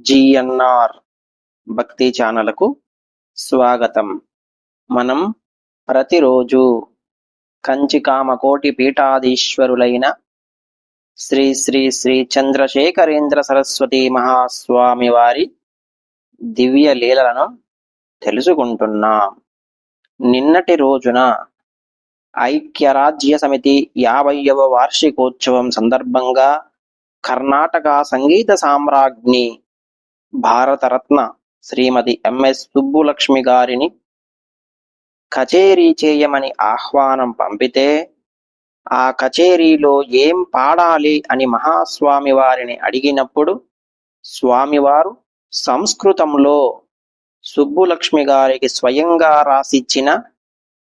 GNR భక్తి ఛానల్కు స్వాగతం. మనం ప్రతిరోజు కంచికామకోటి పీఠాధీశ్వరులైన శ్రీ శ్రీ శ్రీ చంద్రశేఖరేంద్ర సరస్వతి మహాస్వామి వారి దివ్య లీలలను తెలుసుకుంటున్నాం. నిన్నటి రోజున ఐక్యరాజ్య సమితి యాభైవ వార్షికోత్సవం సందర్భంగా కర్ణాటక సంగీత సామ్రాజ్ఞి భారతరత్న శ్రీమతి ఎంఎస్ సుబ్బులక్ష్మి గారిని కచేరీ చేయమని ఆహ్వానం పంపితే ఆ కచేరీలో ఏం పాడాలి అని మహాస్వామి వారిని అడిగినప్పుడు స్వామివారు సంస్కృతంలో సుబ్బులక్ష్మి గారికి స్వయంగా రాసిచ్చిన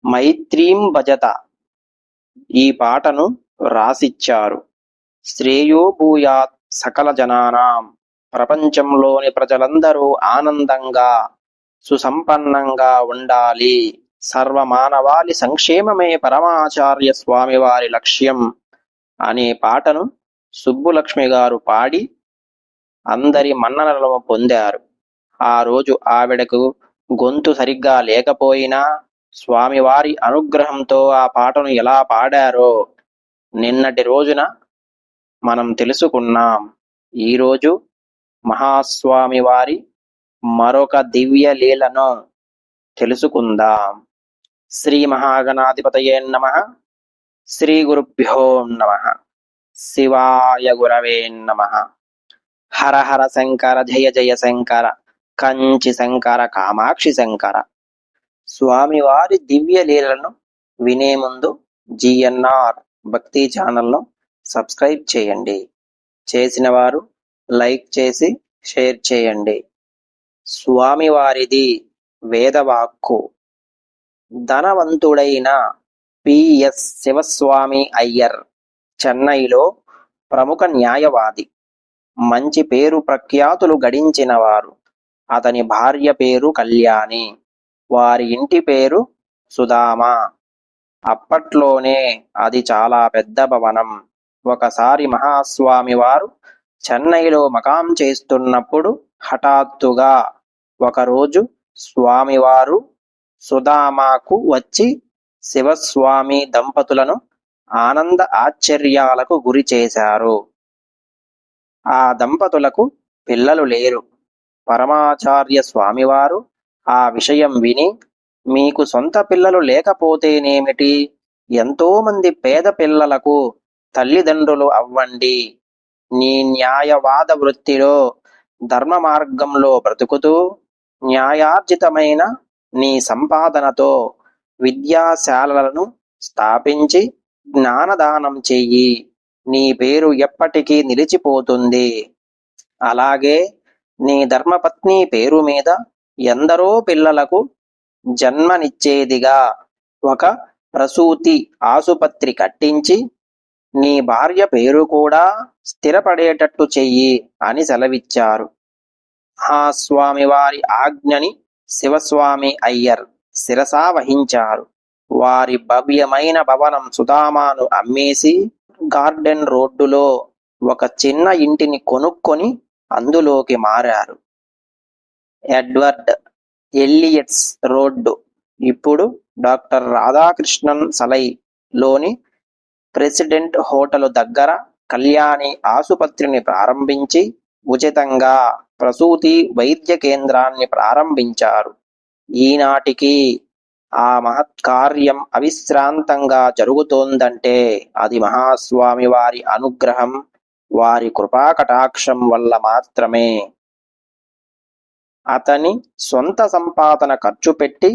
మైత్రీం భజత ఈ పాటను రాసిచ్చారు. శ్రేయో భూయాత్ సకల జనానాం. ప్రపంచంలోని ప్రజలందరూ ఆనందంగా సుసంపన్నంగా ఉండాలి. సర్వమానవాళి సంక్షేమమే పరమాచార్య స్వామి వారి లక్ష్యం అనే పాటను సుబ్బులక్ష్మి గారు పాడి అందరి మన్ననలను పొందారు. ఆ రోజు ఆవిడకు గొంతు సరిగ్గా లేకపోయినా స్వామివారి అనుగ్రహంతో ఆ పాటను ఎలా పాడారో నిన్నటి రోజున మనం తెలుసుకున్నాం. ఈరోజు మహాస్వామి వారి మరొక దివ్య లీలను తెలుసుకుందాం. శ్రీ మహాగణాధిపతయే నమ. శ్రీ గురుభ్యో నమ. శివాయ గురవే నమ. హర హర శంకర జయ జయ శంకర కంచి శంకర కామాక్షి శంకర. స్వామివారి దివ్య లీలను వినే ముందు జిఎన్ఆర్ భక్తి ఛానల్ను సబ్స్క్రైబ్ చేయండి. చేసిన వారు లైక్ చేసి షేర్ చేయండి. స్వామివారిది వేదవాక్కు. ధనవంతుడైన పిఎస్ శివస్వామి అయ్యర్ చెన్నైలో ప్రముఖ న్యాయవాది. మంచి పేరు ప్రఖ్యాతులు గడించినవారు. అతని భార్య పేరు కళ్యాణి. వారి ఇంటి పేరు సుధామ. అప్పట్లోనే అది చాలా పెద్ద భవనం. ఒకసారి మహాస్వామి వారు చెన్నైలో మకాం చేస్తున్నప్పుడు హఠాత్తుగా ఒకరోజు స్వామివారు సుధామాకు వచ్చి శివస్వామి దంపతులను ఆనంద ఆశ్చర్యాలకు గురి చేశారు. ఆ దంపతులకు పిల్లలు లేరు. పరమాచార్య స్వామివారు ఆ విషయం విని మీకు సొంత పిల్లలు లేకపోతేనేమిటి? ఎంతోమంది పేద పిల్లలకు తల్లిదండ్రులు అవ్వండి. నీ న్యాయవాద వృత్తిలో ధర్మ మార్గంలో బ్రతుకుతూ న్యాయార్జితమైన నీ సంపాదనతో విద్యాశాలలను స్థాపించి జ్ఞానదానం చెయ్యి. నీ పేరు ఎప్పటికీ నిలిచిపోతుంది. అలాగే నీ ధర్మపత్ని పేరు మీద ఎందరో పిల్లలకు జన్మనిచ్చేదిగా. ఒక ప్రసూతి ఆసుపత్రి కట్టించి నీ భార్య పేరు కూడా స్థిరపడేటట్టు చెయ్యి అని సెలవిచ్చారు. ఆ స్వామి వారి ఆజ్ఞని శివస్వామి అయ్యర్ శిరసా వహించారు. వారి భవ్యమైన భవనం సుధామాను అమ్మేసి గార్డెన్ రోడ్డులో ఒక చిన్న ఇంటిని కొనుక్కొని అందులోకి మారారు. Edward Elliot's road. ఇప్పుడు డాక్టర్ రాధాకృష్ణన్ సలై లోని ప్రెసిడెంట్ హోటల్ దగ్గర కళ్యాణి ఆసుపత్రిని ప్రారంభించి ఉచితంగా ప్రసూతి వైద్య కేంద్రాన్ని ప్రారంభించారు. ఈనాటికి ఆ మహత్కార్యం అవిశ్రాంతంగా జరుగుతోందంటే అది మహాస్వామి వారి అనుగ్రహం వారి కృపాకటాక్షం వల్ల మాత్రమే. అతని సొంత సంపాదన ఖర్చు పెట్టి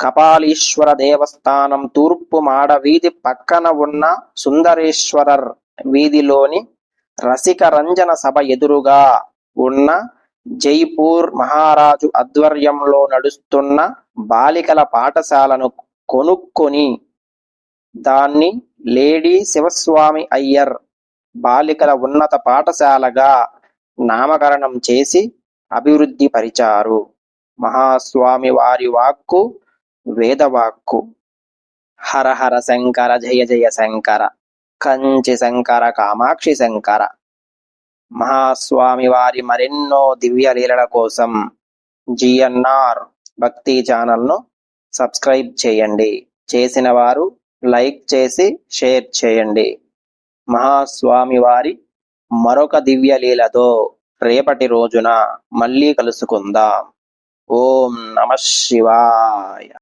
కపాలీశ్వర దేవస్థానం తూర్పు మాడ వీధి పక్కన ఉన్న సుందరేశ్వరర్ వీధిలోని రసిక రంజన సభ ఎదురుగా ఉన్న జైపూర్ మహారాజు ఆధ్వర్యంలో నడుస్తున్న బాలికల పాఠశాలను కొనుక్కొని దాన్ని లేడీ శివస్వామి అయ్యర్ బాలికల ఉన్నత పాఠశాలగా నామకరణం చేసి అభివృద్ధి పరిచారు. మహాస్వామి వారి వాక్కు వేదవాక్కు. హర హర శంకర జయ జయ శంకర కంచి శంకర కామాక్షి శంకర. మహాస్వామి వారి మరెన్నో దివ్య లీలల కోసం జిఎన్ఆర్ భక్తి ఛానల్ను సబ్స్క్రైబ్ చేయండి. చేసిన వారు లైక్ చేసి షేర్ చేయండి. మహాస్వామి వారి మరొక దివ్య లీలతో రేపటి రోజున మళ్ళీ కలుసుకుందాం. ఓం నమ శివాయ.